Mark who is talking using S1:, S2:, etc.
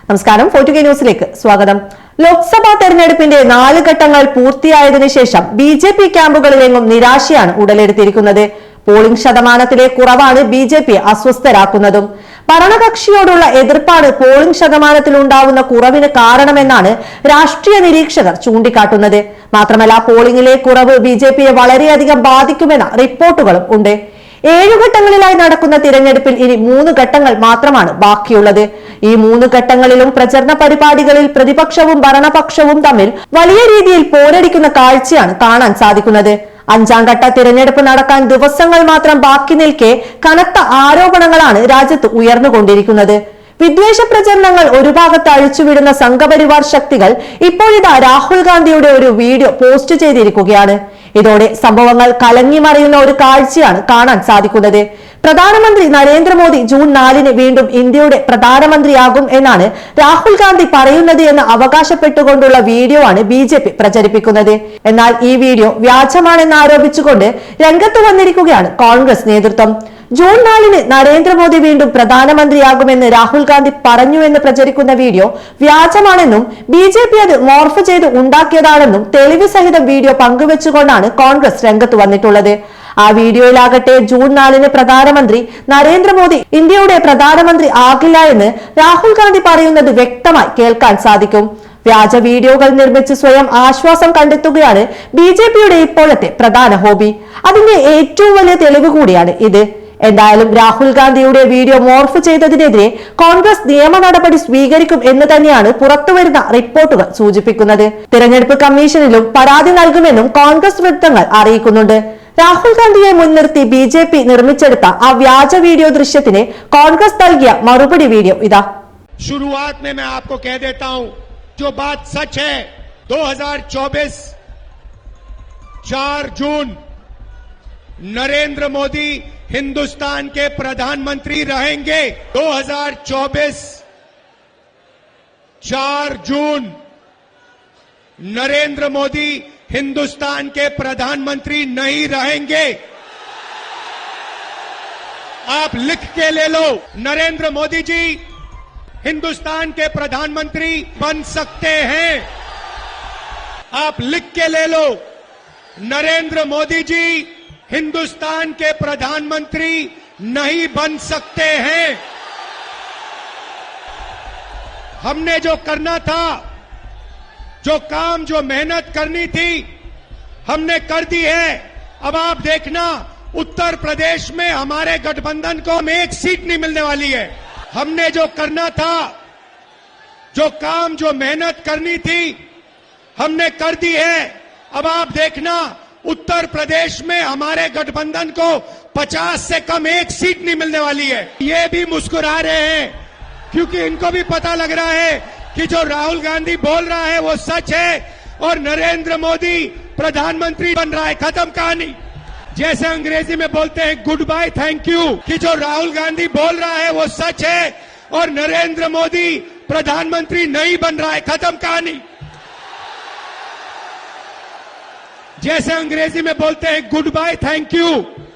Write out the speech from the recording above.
S1: നമസ്കാരം. ഫോർട്ടു കെ ന്യൂസിലേക്ക് സ്വാഗതം. ലോക്സഭാ തെരഞ്ഞെടുപ്പിന്റെ നാല് ഘട്ടങ്ങൾ പൂർത്തിയായതിനു ശേഷം ബി ജെ പി ക്യാമ്പുകളിലെങ്ങും നിരാശയാണ് ഉടലെടുത്തിരിക്കുന്നത്. പോളിംഗ് ശതമാനത്തിലെ കുറവാണ് ബി ജെ പി അസ്വസ്ഥരാക്കുന്നതും. ഭരണകക്ഷിയോടുള്ള എതിർപ്പാണ് പോളിംഗ് ശതമാനത്തിൽ ഉണ്ടാവുന്ന കുറവിന് കാരണമെന്നാണ് രാഷ്ട്രീയ നിരീക്ഷകർ ചൂണ്ടിക്കാട്ടുന്നത്. മാത്രമല്ല പോളിംഗിലെ കുറവ് ബി ജെ പിയെ വളരെയധികം ബാധിക്കുമെന്ന റിപ്പോർട്ടുകളും ഉണ്ട്. ഏഴു ഘട്ടങ്ങളിലായി നടക്കുന്ന തിരഞ്ഞെടുപ്പിൽ ഇനി മൂന്ന് ഘട്ടങ്ങൾ മാത്രമാണ് ബാക്കിയുള്ളത്. ഈ മൂന്ന് ഘട്ടങ്ങളിലും പ്രചരണ പരിപാടികളിൽ പ്രതിപക്ഷവും ഭരണപക്ഷവും തമ്മിൽ വലിയ രീതിയിൽ പോരടിക്കുന്ന കാഴ്ചയാണ് കാണാൻ സാധിക്കുന്നത്. അഞ്ചാം ഘട്ട തിരഞ്ഞെടുപ്പ് നടക്കാൻ ദിവസങ്ങൾ മാത്രം ബാക്കി നിൽക്കെ കനത്ത ആരോപണങ്ങളാണ് രാജ്യത്ത് ഉയർന്നുകൊണ്ടിരിക്കുന്നത്. വിദ്വേഷ പ്രചരണങ്ങൾ ഒരു ഭാഗത്ത് അഴിച്ചുവിടുന്ന സംഘപരിവാർ ശക്തികൾ ഇപ്പോഴിതാ രാഹുൽ ഗാന്ധിയുടെ ഒരു വീഡിയോ പോസ്റ്റ് ചെയ്തിരിക്കുകയാണ്. ഇതോടെ സംഭവങ്ങൾ കലങ്ങി മറിയുന്ന ഒരു കാഴ്ചയാണ് കാണാൻ സാധിക്കുന്നത്. പ്രധാനമന്ത്രി നരേന്ദ്രമോദി ജൂൺ നാലിന് വീണ്ടും ഇന്ത്യയുടെ പ്രധാനമന്ത്രിയാകും എന്നാണ് രാഹുൽ ഗാന്ധി പറയുന്നത് എന്ന് അവകാശപ്പെട്ടുകൊണ്ടുള്ള വീഡിയോ ആണ് ബി ജെ പി പ്രചരിപ്പിക്കുന്നത്. എന്നാൽ ഈ വീഡിയോ വ്യാജമാണെന്ന് ആരോപിച്ചുകൊണ്ട് രംഗത്ത് വന്നിരിക്കുകയാണ് കോൺഗ്രസ് നേതൃത്വം. ജൂൺ നാലിന് നരേന്ദ്രമോദി വീണ്ടും പ്രധാനമന്ത്രിയാകുമെന്ന് രാഹുൽ ഗാന്ധി പറഞ്ഞുവെന്ന് പ്രചരിക്കുന്ന വീഡിയോ വ്യാജമാണെന്നും ബി ജെ പി അത് മോർഫ് ചെയ്ത് ഉണ്ടാക്കിയതാണെന്നും തെളിവ് സഹിതം വീഡിയോ പങ്കുവെച്ചുകൊണ്ടാണ് കോൺഗ്രസ് രംഗത്ത് വന്നിട്ടുള്ളത്. ആ വീഡിയോയിലാകട്ടെ ജൂൺ നാലിന് പ്രധാനമന്ത്രി നരേന്ദ്രമോദി ഇന്ത്യയുടെ പ്രധാനമന്ത്രി ആകില്ല എന്ന് രാഹുൽ ഗാന്ധി പറയുന്നത് വ്യക്തമായി കേൾക്കാൻ സാധിക്കും. വ്യാജ വീഡിയോകൾ നിർമ്മിച്ച് സ്വയം ആശ്വാസം കണ്ടെത്തുകയാണ് ബി ജെ പിയുടെ ഇപ്പോഴത്തെ പ്രധാന ഹോബി. അതിന്റെ ഏറ്റവും വലിയ തെളിവ് കൂടിയാണ് ഇത്. എന്തായാലും രാഹുൽ ഗാന്ധിയുടെ വീഡിയോ മോർഫ് ചെയ്തതിനെതിരെ കോൺഗ്രസ് നിയമ നടപടി സ്വീകരിക്കും എന്ന് തന്നെയാണ് പുറത്തുവരുന്ന റിപ്പോർട്ടുകൾ സൂചിപ്പിക്കുന്നത് തിരഞ്ഞെടുപ്പ് കമ്മീഷനിലും പരാതി നൽകുമെന്നും കോൺഗ്രസ് വൃത്തങ്ങൾ അറിയിക്കുന്നുണ്ട് രാഹുൽ ഗാന്ധിയെ മുൻനിർത്തി ബി ജെ പി നിർമ്മിച്ചെടുത്ത ആ വ്യാജ വീഡിയോ ദൃശ്യത്തിന് കോൺഗ്രസ് നൽകിയ മറുപടി വീഡിയോ ഇതാ
S2: शुरुआत में मैं आपको कह देता हूं जो बात सच है 2024 4 जून नरेंद्र मोदी हिंदुस्तान के प्रधानमंत्री रहेंगे 2024 4 जून। नरेंद्र मोदी हिंदुस्तान के प्रधानमंत्री नहीं रहेंगे। आप लिख के ले लो, नरेंद्र मोदी जी हिंदुस्तान के प्रधानमंत्री बन सकते हैं। आप लिख के ले लो, नरेंद्र मोदी जी हिंदुस्तान के प्रधानमंत्री नहीं बन सकते हैं। हमने जो करना था, जो काम, जो मेहनत करनी थी, हमने कर दी है। अब आप देखना, उत्तर प्रदेश में हमारे गठबंधन को हम एक सीट नहीं मिलने वाली है। हमने जो करना था, जो काम, जो मेहनत करनी थी, हमने कर दी है। अब आप देखना उत्तर प्रदेश में हमारे गठबंधन को 50 से कम एक सीट नहीं मिलने वाली है। ये भी मुस्कुरा रहे हैं, क्योंकि इनको भी पता लग रहा है कि जो राहुल गांधी बोल रहा है वो सच है और नरेंद्र मोदी प्रधानमंत्री बन रहा है। खत्म कहानी। जैसे अंग्रेज़ी में बोलते हैं गुड बाय थैंक यू कि जो राहुल गांधी बोल रहा है वो सच है और नरेंद्र मोदी प्रधानमंत्री नहीं बन रहा है। खत्म कहानी। जैसे अंग्रेज़ी में बोलते हैं गुड बाय थैंक यू